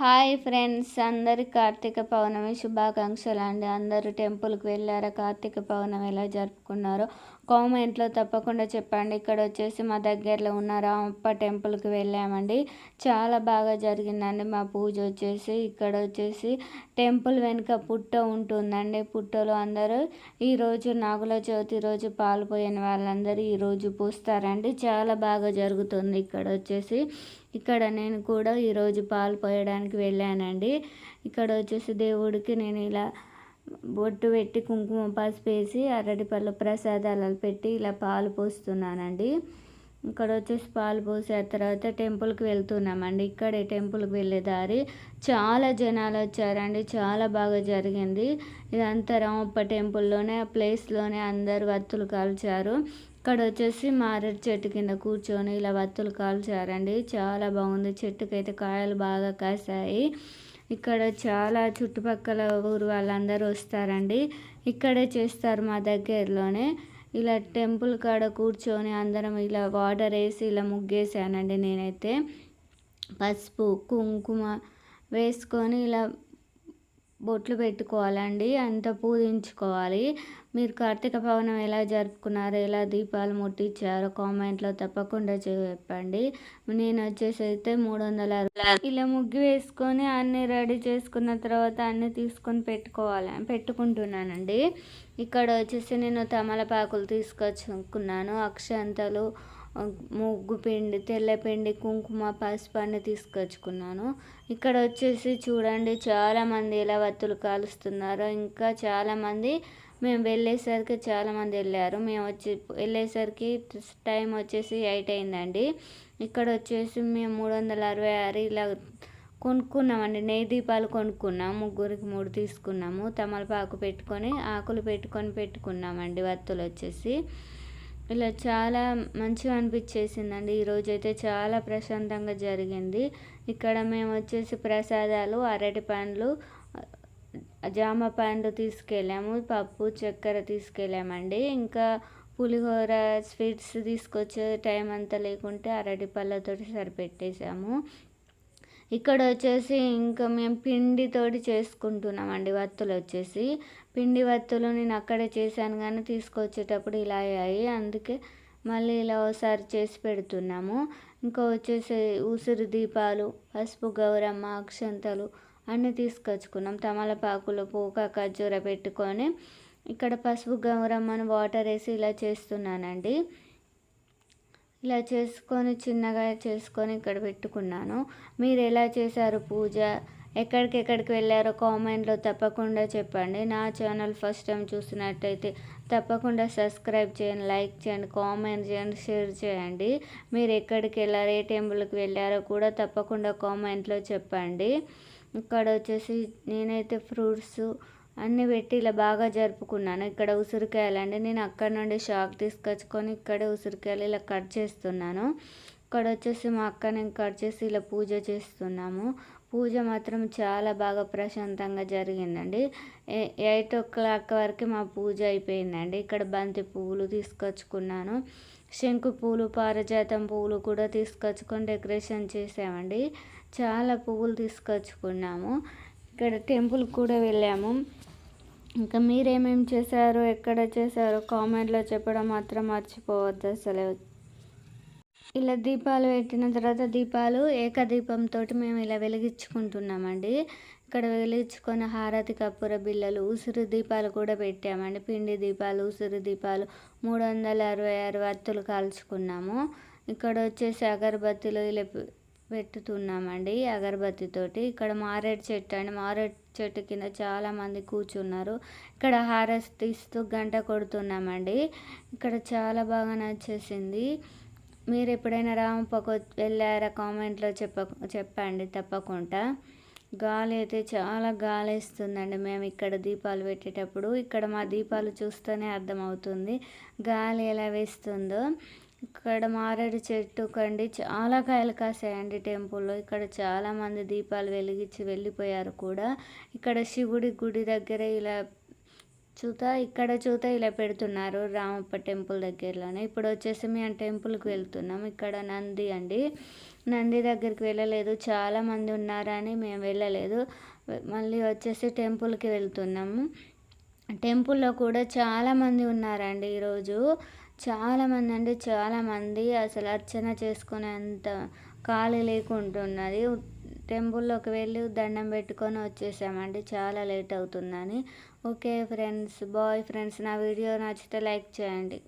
Hi friends అందరి కార్తీక పౌర్ణమి శుభాకాంక్షలు అండి. అందరూ టెంపుల్కి వెళ్ళారా? కార్తీక పౌర్ణమి ఎలా జరుపుకున్నారో? కామెంట్లో తప్పకుండా చెప్పండి. ఇక్కడ వచ్చేసి మా దగ్గరలో ఉన్న రామప్ప టెంపుల్కి వెళ్ళామండి. చాలా బాగా జరిగిందండి మా పూజ వచ్చేసి. ఇక్కడ వచ్చేసి టెంపుల్ వెనుక పుట్ట ఉంటుందండి. పుట్టలో అందరూ ఈరోజు నాగుల చవితి రోజు పాలు పోయిన వాళ్ళందరూ ఈరోజు పూస్తారండి. చాలా బాగా జరుగుతుంది ఇక్కడ వచ్చేసి. ఇక్కడ నేను కూడా ఈరోజు పాలు పోయడానికి వెళ్ళానండి. ఇక్కడ వచ్చేసి దేవుడికి నేను ఇలా బొట్టు పెట్టి కుంకుమ పసుపు వేసి అరటిపళ్ళు ప్రసాదాలు పెట్టి ఇలా పాలు పోస్తున్నానండి. ఇక్కడ వచ్చేసి పాలు పోసిన తర్వాత టెంపుల్కి వెళ్తున్నామండి. ఇక్కడే టెంపుల్కి వెళ్ళే దారి చాలా జనాలు వచ్చారండి. చాలా బాగా జరిగింది. ఇదంతా రామప్ప టెంపుల్లోనే ఆ ప్లేస్లోనే అందరు వత్తులు కాల్చారు. ఇక్కడ వచ్చేసి మారేడు చెట్టు కింద కూర్చొని ఇలా వత్తులు కాల్చారండి. చాలా బాగుంది. చెట్టుకైతే కాయలు బాగా కాసాయి. ఇక్కడ చాలా చుట్టుపక్కల ఊరు వాళ్ళందరూ వస్తారండి. ఇక్కడే చేస్తారు మా దగ్గరలోనే. ఇలా టెంపుల్ కాడ కూర్చొని అందరం ఇలా వాటర్ వేసి ఇలా ముగ్గేసానండి నేనైతే. పసుపు కుంకుమ వేసుకొని ఇలా బొట్లు పెట్టుకోవాలండి అంత పూజించుకోవాలి. మీరు కార్తీక పౌర్ణం ఎలా జరుపుకున్నారు ఎలా దీపాలు ముట్టించారో కామెంట్లో తప్పకుండా చెప్పండి. నేను వచ్చేసి అయితే మూడు వందల ఇలా ముగ్గు వేసుకొని అన్నీ రెడీ చేసుకున్న తర్వాత అన్నీ తీసుకొని పెట్టుకోవాలి పెట్టుకుంటున్నానండి. ఇక్కడ వచ్చేసి నేను తమలపాకులు తీసుకొచ్చుకున్నాను అక్షంతలు ముగ్గు పిండి తెల్లపిండి కుంకుమ పసుపు అన్ని తీసుకొచ్చుకున్నాను. ఇక్కడ వచ్చేసి చూడండి చాలామంది ఎలా వత్తులు కాలుస్తున్నారో ఇంకా చాలామంది మేము వెళ్ళేసరికి చాలామంది వెళ్ళారు. మేము వచ్చి వెళ్ళేసరికి టైం వచ్చేసి ఎయిట్ అయిందండి. ఇక్కడ వచ్చేసి మేము మూడు వందల అరవై ఆరు ఇలా కొనుక్కున్నామండి. నెయ్యి దీపాలు కొనుక్కున్నాం ముగ్గురికి మూడు తీసుకున్నాము. తమలపాకు పెట్టుకొని ఆకులు పెట్టుకొని పెట్టుకున్నామండి వత్తులు వచ్చేసి. ఇలా చాలా మంచిగా అనిపించేసిందండి. ఈరోజు అయితే చాలా ప్రశాంతంగా జరిగింది. ఇక్కడ మేము వచ్చేసి ప్రసాదాలు అరటి పండ్లు జామ పండు తీసుకెళ్ళాము పప్పు చక్కెర తీసుకెళ్ళామండి. ఇంకా పులిహోర స్వీట్స్ తీసుకొచ్చే టైం అంతా లేకుంటే అరటి పళ్ళతో సరిపెట్టేసాము ఇక్కడ వచ్చేసి ఇంకా మేము పిండితోటి చేసుకుంటున్నామండి వత్తులు వచ్చేసి. పిండి వత్తులు నేను అక్కడే చేశాను కానీ తీసుకొచ్చేటప్పుడు ఇలా అయ్యాయి. అందుకే మళ్ళీ ఇలా ఒకసారి చేసి పెడుతున్నాము. ఇంకా వచ్చేసి ఉసిరి దీపాలు పసుపు గౌరమ్మ అక్షంతలు అన్నీ తీసుకొచ్చుకున్నాం. తమలపాకులు పూక ఖర్జూర పెట్టుకొని. ఇక్కడ పసుపు గౌరమ్మను వాటర్ వేసి ఇలా చేస్తున్నానండి. ఇలా చేసుకొని చిన్నగా చేసుకొని ఇక్కడ పెట్టుకున్నాను. మీరు ఎలా చేశారు పూజ? ఎక్కడికెక్కడికి వెళ్ళారో కామెంట్లో తప్పకుండా చెప్పండి. నా ఛానల్ ఫస్ట్ టైం చూసినట్టయితే తప్పకుండా సబ్స్క్రైబ్ చేయండి లైక్ చేయండి కామెంట్ చేయండి షేర్ చేయండి. మీరు ఎక్కడికి వెళ్ళారు ఏ టెంపుల్కి వెళ్ళారో కూడా తప్పకుండా కామెంట్లో చెప్పండి. ఇక్కడ వచ్చేసి నేనైతే ఫ్రూట్స్ అన్నీ పెట్టి ఇలా బాగా జరుపుకున్నాను. ఇక్కడ ఉసిరికాయలండి నేను అక్కడ నుండి షాక్ తీసుకొచ్చుకొని ఇక్కడే ఉసిరికాయలు ఇలా కట్ చేస్తున్నాను. ఇక్కడ వచ్చేసి మా అక్క నేను కట్ చేసి ఇలా పూజ చేస్తున్నాము. పూజ మాత్రం చాలా బాగా ప్రశాంతంగా జరిగిందండి. ఎయిట్ ఓ క్లాక్ వరకు మా పూజ అయిపోయిందండి. ఇక్కడ బంతి పువ్వులు తీసుకొచ్చుకున్నాను. శంకు పూలు పారిజాతం పువ్వులు కూడా తీసుకొచ్చుకొని డెకరేషన్ చేసామండి. చాలా పువ్వులు తీసుకొచ్చుకున్నాము. ఇక్కడ టెంపుల్ కూడా వెళ్ళాము. ఇంకా మీరేమేమి చేశారు ఎక్కడ చేశారో కామెంట్లో చెప్పడం మాత్రం మర్చిపోవద్దు అసలు. ఇలా దీపాలు పెట్టిన తర్వాత దీపాలు ఏకదీపంతో మేము ఇలా వెలిగించుకుంటున్నామండి. ఇక్కడ వెలిగించుకున్న హారతి కప్పుర బిళ్ళలు ఉసిరి దీపాలు కూడా పెట్టామండి. పిండి దీపాలు ఉసిరి దీపాలు మూడు వందల అరవై ఆరు కాల్చుకున్నాము. ఇక్కడ వచ్చేసి అగరబత్తిలు ఇలా పెట్టుతున్నామండి అగరబత్తితోటి ఇక్కడ మారేడు చెట్టు అండి. మారేడు చెట్టు కింద చాలామంది కూర్చున్నారు. ఇక్కడ హారస్ తీస్తూ గంట కొడుతున్నామండి. ఇక్కడ చాలా బాగా నచ్చేసింది. మీరు ఎప్పుడైనా రామప్పకు వెళ్ళారా కామెంట్లో చెప్ప చెప్పండి తప్పకుండా. గాలి అయితే చాలా గాలి వేస్తుందండి మేము ఇక్కడ దీపాలు పెట్టేటప్పుడు. ఇక్కడ మా దీపాలు చూస్తేనే అర్థమవుతుంది. గాలి ఎలా వేస్తుందో. ఇక్కడ మారేడు చెట్టు కండి చాలా కాయలు కాసాయండి టెంపుల్లో. ఇక్కడ చాలామంది దీపాలు వెలిగించి వెళ్ళిపోయారు కూడా. ఇక్కడ శివుడి గుడి దగ్గర ఇలా చూత ఇక్కడ చూత ఇలా పెడుతున్నారు రామప్ప టెంపుల్ దగ్గరలోనే. ఇప్పుడు వచ్చేసి మేము టెంపుల్కి వెళ్తున్నాం. ఇక్కడ నంది అండి. నంది దగ్గరికి వెళ్ళలేదు. చాలామంది ఉన్నారని మేము వెళ్ళలేదు. మళ్ళీ వచ్చేసి టెంపుల్కి వెళ్తున్నాము. టెంపుల్లో కూడా చాలామంది ఉన్నారండి ఈరోజు. చాలామంది అంటే చాలామంది అసలు అర్చన చేసుకునేంత ఖాళీ లేకుంటున్నది. టెంపుల్లోకి వెళ్ళి దండం పెట్టుకొని వచ్చేసామండి చాలా లేట్ అవుతుందని. ఓకే ఫ్రెండ్స్ బాయ్ ఫ్రెండ్స్ నా వీడియో నచ్చితే లైక్ చేయండి.